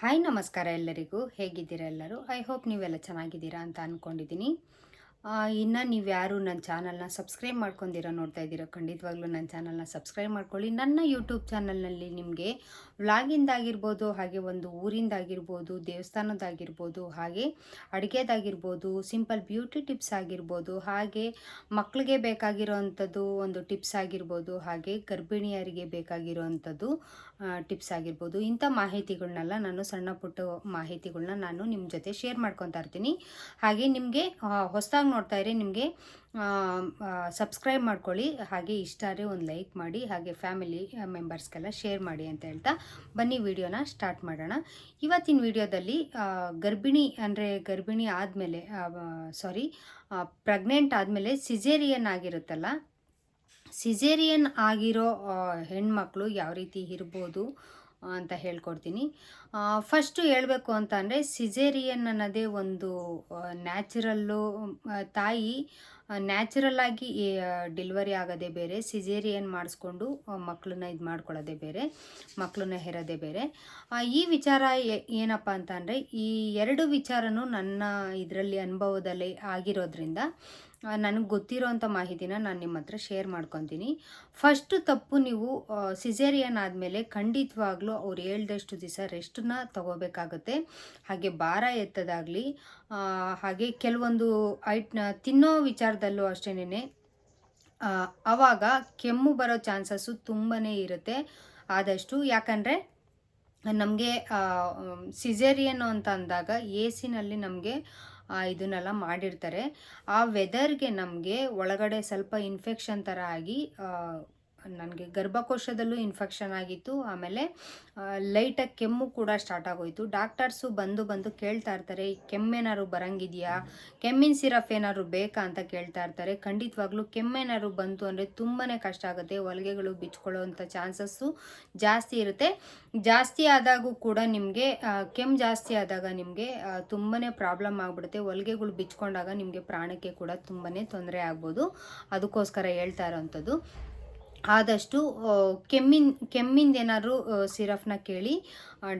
Hi ನಮಸ್ಕಾರ ಎಲ್ಲರಿಗೂ. ಹೇಗಿದ್ದೀರಾ ಎಲ್ಲರೂ? ಐ ಹೋಪ್ ನೀವೆಲ್ಲ ಚೆನ್ನಾಗಿದ್ದೀರಾ ಅಂತ ಅಂದ್ಕೊಂಡಿದ್ದೀನಿ ಇನ್ನು ನೀವು ಯಾರು ನನ್ನ ಚಾನಲ್ನ ಸಬ್ಸ್ಕ್ರೈಬ್ ಮಾಡ್ಕೊಂಡಿರೋ ನೋಡ್ತಾ ಇದ್ದೀರೋ, ಖಂಡಿತವಾಗ್ಲೂ ನನ್ನ ಚಾನಲ್ನ ಸಬ್ಸ್ಕ್ರೈಬ್ ಮಾಡ್ಕೊಳ್ಳಿ. ನನ್ನ ಯೂಟ್ಯೂಬ್ ಚಾನಲ್ನಲ್ಲಿ ನಿಮಗೆ ವ್ಲಾಗಿಂದಾಗಿರ್ಬೋದು, ಹಾಗೆ ಒಂದು ಊರಿಂದಾಗಿರ್ಬೋದು, ದೇವಸ್ಥಾನದಾಗಿರ್ಬೋದು, ಹಾಗೆ ಅಡುಗೆದಾಗಿರ್ಬೋದು, ಸಿಂಪಲ್ ಬ್ಯೂಟಿ ಟಿಪ್ಸ್ ಆಗಿರ್ಬೋದು, ಹಾಗೆ ಮಕ್ಕಳಿಗೆ ಬೇಕಾಗಿರೋವಂಥದ್ದು ಒಂದು ಟಿಪ್ಸ್ ಆಗಿರ್ಬೋದು, ಹಾಗೆ ಗರ್ಭಿಣಿಯರಿಗೆ ಬೇಕಾಗಿರೋವಂಥದ್ದು ಟಿಪ್ಸ್ ಆಗಿರ್ಬೋದು. ಇಂಥ ಮಾಹಿತಿಗಳನ್ನೆಲ್ಲ ನಾನು ಸಣ್ಣ ಪುಟ್ಟ ಮಾಹಿತಿಗಳನ್ನ ನಾನು ನಿಮ್ಮ ಜೊತೆ ಶೇರ್ ಮಾಡ್ಕೊತಾ ಇರ್ತೀನಿ. ಹಾಗೆ ನಿಮಗೆ ಹೊಸದಾಗಿ ನೋಡ್ತಾ ಇರಿ, ನಿಮಗೆ ಸಬ್ಸ್ಕ್ರೈಬ್ ಮಾಡ್ಕೊಳ್ಳಿ, ಹಾಗೆ ಇಷ್ಟ ಆದರೆ ಒಂದು ಲೈಕ್ ಮಾಡಿ, ಹಾಗೆ ಫ್ಯಾಮಿಲಿ ಮೆಂಬರ್ಸ್ಗೆಲ್ಲ ಶೇರ್ ಮಾಡಿ ಅಂತ ಹೇಳ್ತಾ ಬನ್ನಿ ವಿಡಿಯೋನ ಸ್ಟಾರ್ಟ್ ಮಾಡೋಣ. ಇವತ್ತಿನ ವಿಡಿಯೋದಲ್ಲಿ ಗರ್ಭಿಣಿ ಅಂದರೆ ಗರ್ಭಿಣಿ ಆದಮೇಲೆ ಸಾರಿ ಪ್ರೆಗ್ನೆಂಟ್ ಆದಮೇಲೆ ಸಿಜೇರಿಯನ್ ಆಗಿರುತ್ತಲ್ಲ ಸಿಜೇರಿಯನ್ ಆಗಿರೋ ಹೆಣ್ಮಕ್ಳು ಯಾವ ರೀತಿ ಇರ್ಬೋದು? ಅಂತ ಹೇಳ್ಕೊಡ್ತೀನಿ. ಫಸ್ಟು ಹೇಳಬೇಕು ಅಂತ ಅಂದರೆ ಸಿಜೇರಿಯನ್ ಅನ್ನೋದೇ ಒಂದು ನ್ಯಾಚುರಲ್ಲು ತಾಯಿ ನ್ಯಾಚುರಲ್ ಆಗಿ ಡೆಲಿವರಿ ಆಗೋದೇ ಬೇರೆ, ಸಿಜೇರಿಯನ್ ಮಾಡಿಸ್ಕೊಂಡು ಮಕ್ಕಳನ್ನ ಇದು ಮಾಡ್ಕೊಳ್ಳೋದೇ ಬೇರೆ ಮಕ್ಕಳನ್ನ ಹೆರೋದೇ ಬೇರೆ. ಈ ವಿಚಾರ ಏನಪ್ಪ ಅಂತ ಅಂದರೆ ಈ ಎರಡು ವಿಚಾರನೂ ನನ್ನ ಇದರಲ್ಲಿ ಅನುಭವದಲ್ಲಿ ಆಗಿರೋದ್ರಿಂದ ನನಗೆ ಗೊತ್ತಿರೋವಂಥ ಮಾಹಿತಿನ ನಾನು ನಿಮ್ಮ ಹತ್ರ ಶೇರ್ ಮಾಡ್ಕೊತೀನಿ. ಫಸ್ಟು ತಪ್ಪು ನೀವು ಸಿಜೇರಿಯನ್ ಆದಮೇಲೆ ಖಂಡಿತವಾಗ್ಲೂ ಅವ್ರು ಹೇಳ್ದಷ್ಟು ದಿವಸ ರೆಸ್ಟನ್ನ ತಗೋಬೇಕಾಗುತ್ತೆ. ಹಾಗೆ ಭಾರ ಎತ್ತದಾಗಲಿ ಹಾಗೆ ಕೆಲವೊಂದು ಐಟ್ ತಿನ್ನೋ ವಿಚಾರದಲ್ಲೂ ಅಷ್ಟೇನೆ ಆವಾಗ ಕೆಮ್ಮು ಬರೋ ಚಾನ್ಸಸ್ಸು ತುಂಬಾ ಇರುತ್ತೆ ಆದಷ್ಟು. ಯಾಕಂದರೆ, ನಮಗೆ ಸಿಜೇರಿಯನ್ ಅಂತ ಅಂದಾಗ ಎ ಸಿನಲ್ಲಿ ನಮಗೆ ಇದನ್ನೆಲ್ಲ ಮಾಡಿರ್ತಾರೆ. ಆ ವೆದರ್ಗೆ ನಮಗೆ ಒಳಗಡೆ ಸ್ವಲ್ಪ ಇನ್ಫೆಕ್ಷನ್ ಥರ ಆಗಿ ನನಗೆ ಗರ್ಭಕೋಶದಲ್ಲೂ ಇನ್ಫೆಕ್ಷನ್ ಆಗಿತ್ತು. ಆಮೇಲೆ ಲೈಟಾಗಿ ಕೆಮ್ಮು ಕೂಡ ಸ್ಟಾರ್ಟ್ ಆಗೋಯಿತು. ಡಾಕ್ಟರ್ಸು ಬಂದು ಬಂದು ಕೇಳ್ತಾ ಇರ್ತಾರೆ ಕೆಮ್ಮೇನಾದ್ರು ಬರಂಗಿದೆಯಾ? ಕೆಮ್ಮಿನ ಸಿರಪ್ ಏನಾದ್ರು ಬೇಕಾ? ಅಂತ ಕೇಳ್ತಾ ಇರ್ತಾರೆ. ಖಂಡಿತವಾಗ್ಲೂ ಕೆಮ್ಮೇನಾದ್ರು ಬಂತು ಅಂದರೆ ತುಂಬಾ ಕಷ್ಟ ಆಗುತ್ತೆ. ಹೊಲಿಗೆಗಳು ಬಿಚ್ಕೊಳ್ಳೋವಂಥ ಚಾನ್ಸಸ್ಸು ಜಾಸ್ತಿ ಇರುತ್ತೆ. ಜಾಸ್ತಿ ಆದಾಗೂ ಕೂಡ ನಿಮಗೆ ಕೆಮ್ಮು ಜಾಸ್ತಿ ಆದಾಗ ನಿಮಗೆ ತುಂಬಾ ಪ್ರಾಬ್ಲಮ್ ಆಗಿಬಿಡುತ್ತೆ. ಹೊಲಿಗೆಗಳು ಬಿಚ್ಕೊಂಡಾಗ ನಿಮಗೆ ಪ್ರಾಣಕ್ಕೆ ಕೂಡ ತುಂಬಾ ತೊಂದರೆ ಆಗ್ಬೋದು. ಅದಕ್ಕೋಸ್ಕರ ಹೇಳ್ತಾ ಇರೋವಂಥದ್ದು ಆದಷ್ಟು ಕೆಮ್ಮಿನ ಕೆಮ್ಮಿಂದ ಏನಾದ್ರು ಸಿರಫ್ನ ಕೇಳಿ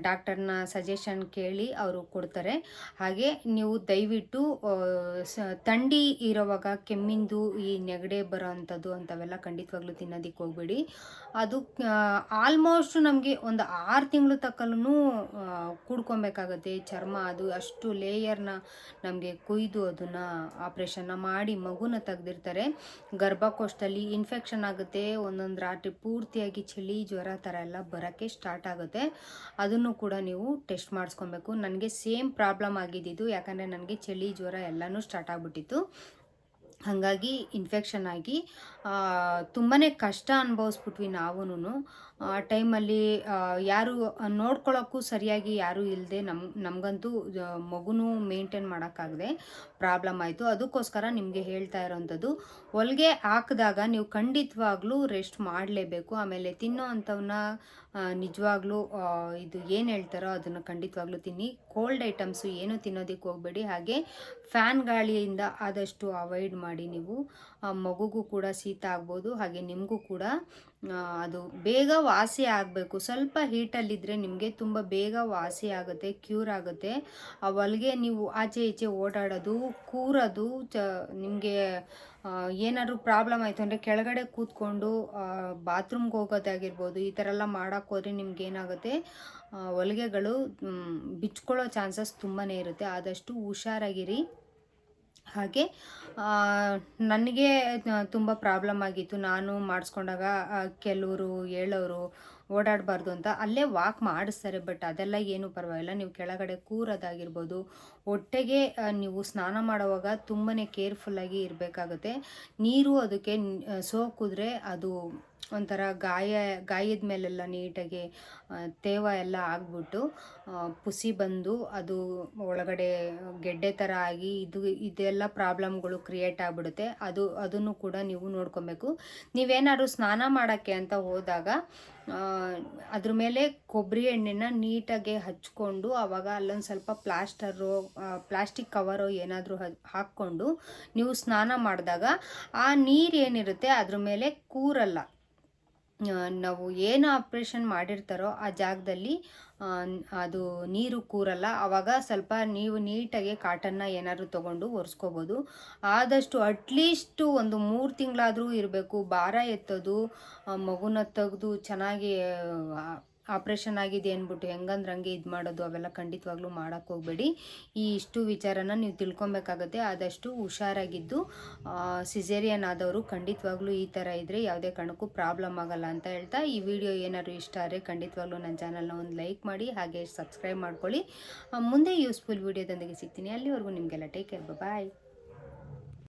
ಡಾಕ್ಟರ್ನ ಸಜೆಷನ್ ಕೇಳಿ ಅವರು ಕೊಡ್ತಾರೆ. ಹಾಗೆ ನೀವು ದಯವಿಟ್ಟು ಸ, ಥಂಡಿ ಇರೋವಾಗ ಕೆಮ್ಮಿಂದು ಈ ನೆಗಡೆ ಬರೋ ಅಂಥದ್ದು ಅಂಥವೆಲ್ಲ ಖಂಡಿತವಾಗ್ಲೂ ತಿನ್ನೋದಕ್ಕೆ ಹೋಗ್ಬೇಡಿ. ಅದು ಆಲ್ಮೋಸ್ಟ್ ನಮಗೆ ಒಂದು ಆರು ತಿಂಗಳು ತಕ್ಕಲೂ ಕುಡ್ಕೊಬೇಕಾಗತ್ತೆ. ಚರ್ಮ ಅದು ಅಷ್ಟು ಲೇಯರ್ನ ನಮಗೆ ಕೊಯ್ದು ಅದನ್ನು ಆಪ್ರೇಷನ್ನ ಮಾಡಿ ಮಗುನ ತೆಗೆದಿರ್ತಾರೆ. ಗರ್ಭಕೋಶದಲ್ಲಿ ಇನ್ಫೆಕ್ಷನ್ ಆಗುತ್ತೆ ಒಂದೊಂದು ರಾತ್ರಿ ಪೂರ್ತಿಯಾಗಿ ಚಳಿ, ಜ್ವರ ಥರ ಎಲ್ಲ ಬರೋಕ್ಕೆ ಸ್ಟಾರ್ಟ್ ಆಗುತ್ತೆ. ಅದನ್ನು ಕೂಡ ನೀವು ಟೆಸ್ಟ್ ಮಾಡಿಸ್ಕೊಬೇಕು. ನನಗೆ ಸೇಮ್ ಪ್ರಾಬ್ಲಮ್ ಆಗಿದ್ದಿದ್ದು, ಯಾಕಂದರೆ ನನಗೆ ಚಳಿ, ಜ್ವರ ಎಲ್ಲನೂ ಸ್ಟಾರ್ಟ್ ಆಗಿಬಿಟ್ಟಿತ್ತು. ಹಾಗಾಗಿ ಇನ್ಫೆಕ್ಷನ್ ಆಗಿ ತುಂಬಾ ಕಷ್ಟ ಅನುಭವಿಸ್ಬಿಟ್ವಿ ನಾವೂ ಆ, ಟೈಮಲ್ಲಿ ಯಾರು ನೋಡ್ಕೊಳ್ಳೋಕ್ಕೂ ಸರಿಯಾಗಿ ಯಾರೂ ಇಲ್ಲದೆ ನಮ್ಮ ನಮಗಂತೂ ಮಗುನೂ ಮೇಂಟೈನ್ ಮಾಡೋಕ್ಕಾಗದೆ ಪ್ರಾಬ್ಲಮ್ ಆಯಿತು. ಅದಕ್ಕೋಸ್ಕರ ನಿಮಗೆ ಹೇಳ್ತಾ ಇರೋವಂಥದ್ದು ಹೊಲಿಗೆ ಹಾಕಿದಾಗ ನೀವು ಖಂಡಿತವಾಗ್ಲೂ ರೆಸ್ಟ್ ಮಾಡಲೇಬೇಕು. ಆಮೇಲೆ ತಿನ್ನೋ ಅಂಥವನ್ನ ನಿಜವಾಗ್ಲೂ ಇದು ಏನು ಹೇಳ್ತಾರೋ ಅದನ್ನು ಖಂಡಿತವಾಗ್ಲೂ ತಿನ್ನಿ. ಕೋಲ್ಡ್ ಐಟಮ್ಸು ಏನು ತಿನ್ನೋದಕ್ಕೆ ಹೋಗಬೇಡಿ. ಹಾಗೆ ಫ್ಯಾನ್ ಗಾಳಿಯಿಂದ ಆದಷ್ಟು ಅವಾಯ್ಡ್ ಮಾಡಿ ನೀವು ಮಗುಗೂ ಕೂಡ ಶೀತ ಆಗ್ಬೋದು. ಹಾಗೆ ನಿಮಗೂ ಕೂಡ ಅದು ಬೇಗ ವಾಸಿ ಆಗಬೇಕು. ಸ್ವಲ್ಪ ಹೀಟಲ್ಲಿದ್ದರೆ ನಿಮಗೆ ತುಂಬ ಬೇಗ ವಾಸಿ ಆಗುತ್ತೆ ಕ್ಯೂರ್ ಆಗುತ್ತೆ. ಆ ಹೊಲಿಗೆ ನೀವು ಆಚೆ ಈಚೆ ಓಡಾಡೋದು, ಕೂರೋದು, ಚ, ನಿಮಗೆ ಏನಾದರೂ ಪ್ರಾಬ್ಲಮ್ ಆಯಿತು ಅಂದರೆ ಕೆಳಗಡೆ ಕೂತ್ಕೊಂಡು ಬಾತ್ರೂಮ್ಗೆ ಹೋಗೋದಾಗಿರ್ಬೋದು ಈ ಥರ ಎಲ್ಲ ಮಾಡೋಕ್ಕೆ ಹೋದರೆ ನಿಮ್ಗೆ ಏನಾಗುತ್ತೆ? ಹೊಲಿಗೆಗಳು ಬಿಚ್ಕೊಳ್ಳೋ ಚಾನ್ಸಸ್ ತುಂಬಾ ಇರುತ್ತೆ. ಆದಷ್ಟು ಹುಷಾರಾಗಿರಿ. ಹಾಗೆ ನನಗೆ ತುಂಬ ಪ್ರಾಬ್ಲಮ್ ಆಗಿತ್ತು. ನಾನು ಮಾಡಿಸ್ಕೊಂಡಾಗ ಕೆಲವರು ಹೇಳೋರು ಓಡಾಡಬಾರ್ದು ಅಂತ ಅಲ್ಲೇ ವಾಕ್ ಮಾಡಿಸ್ತಾರೆ ಬಟ್ ಅದೆಲ್ಲ ಏನೂ ಪರವಾಗಿಲ್ಲ. ನೀವು ಕೆಳಗಡೆ ಕೂರೋದಾಗಿರ್ಬೋದು. ಹೊಟ್ಟೆಗೆ ನೀವು ಸ್ನಾನ ಮಾಡುವಾಗ ತುಂಬಾ ಕೇರ್ಫುಲ್ಲಾಗಿ ಇರಬೇಕಾಗುತ್ತೆ. ನೀರು ಅದಕ್ಕೆ ಸೋಕಿದ್ರೆ ಅದು ಒಂಥರ ಗಾಯ, ಗಾಯದ ಮೇಲೆಲ್ಲ ನೀಟಾಗಿ ತೇವ ಎಲ್ಲ ಆಗಿಬಿಟ್ಟು ಪುಸಿ ಬಂದು ಅದು ಒಳಗಡೆ ಗೆಡ್ಡೆ ಥರ ಆಗಿ ಇದು, ಇದೆಲ್ಲ ಪ್ರಾಬ್ಲಮ್ಗಳು ಕ್ರಿಯೇಟ್ ಆಗಿಬಿಡುತ್ತೆ. ಅದು, ಅದನ್ನು ಕೂಡ ನೀವು ನೋಡ್ಕೊಬೇಕು. ನೀವೇನಾದ್ರು ಸ್ನಾನ ಮಾಡೋಕ್ಕೆ ಅಂತ ಹೋದಾಗ ಅದ್ರ ಮೇಲೆ ಕೊಬ್ಬರಿ ಎಣ್ಣೆನ ನೀಟಾಗಿ ಹಚ್ಕೊಂಡು ಆವಾಗ ಅಲ್ಲೊಂದು ಸ್ವಲ್ಪ ಪ್ಲಾಸ್ಟರು ಪ್ಲಾಸ್ಟಿಕ್ ಕವರು ಏನಾದರೂ ಹಾಕ್ಕೊಂಡು ನೀವು ಸ್ನಾನ ಮಾಡಿದಾಗ ಆ ನೀರು ಏನಿರುತ್ತೆ ಅದ್ರ ಮೇಲೆ ಕೂರಲ್ಲ. ನಾವು ಏನು ಆಪ್ರೇಷನ್ ಮಾಡಿರ್ತಾರೋ ಆ ಜಾಗದಲ್ಲಿ ಅದು ನೀರು ಕೂರಲ್ಲ. ಆವಾಗ ಸ್ವಲ್ಪ ನೀವು ನೀಟಾಗಿ ಕಾಟನ್ನ ಏನಾದರೂ ತೊಗೊಂಡು ಒರೆಸ್ಕೋಬೋದು. ಆದಷ್ಟು ಅಟ್ಲೀಸ್ಟು ಒಂದು ಮೂರು ತಿಂಗಳಾದರೂ ಇರಬೇಕು. ಭಾರ ಎತ್ತೋದು ಮಗುನ ತೆಗೆದು ಚೆನ್ನಾಗಿ ಆಪ್ರೇಷನ್ ಆಗಿದೆ ಅಂದ್ಬಿಟ್ಟು ಹೆಂಗಂದ್ರೆ ಹಂಗೆ ಇದು ಮಾಡೋದು, ಅವೆಲ್ಲ ಖಂಡಿತವಾಗ್ಲೂ ಮಾಡೋಕ್ಕೆ ಹೋಗಬೇಡಿ. ಈ ಇಷ್ಟು ವಿಚಾರನ ನೀವು ತಿಳ್ಕೊಬೇಕಾಗತ್ತೆ. ಆದಷ್ಟು ಹುಷಾರಾಗಿದ್ದು ಸಿಸೇರಿಯನ್ ಆದವರು ಖಂಡಿತವಾಗ್ಲೂ ಈ ಥರ ಇದ್ದರೆ ಯಾವುದೇ ಕಾರಣಕ್ಕೂ ಪ್ರಾಬ್ಲಮ್ ಆಗಲ್ಲ ಅಂತ ಹೇಳ್ತಾ, ಈ ವಿಡಿಯೋ ಏನಾದರೂ ಇಷ್ಟ ಆದರೆ ಖಂಡಿತವಾಗ್ಲೂ ನನ್ನ ಚಾನಲ್ನ ಒಂದು ಲೈಕ್ ಮಾಡಿ, ಹಾಗೆ ಸಬ್ಸ್ಕ್ರೈಬ್ ಮಾಡ್ಕೊಳ್ಳಿ. ಮುಂದೆ ಯೂಸ್ಫುಲ್ ವಿಡಿಯೋದೊಂದಿಗೆ ಸಿಗ್ತೀನಿ. ಅಲ್ಲಿವರೆಗೂ ನಿಮಗೆಲ್ಲ ಟೇಕ್ ಕೇರ್ ಬಾಯ್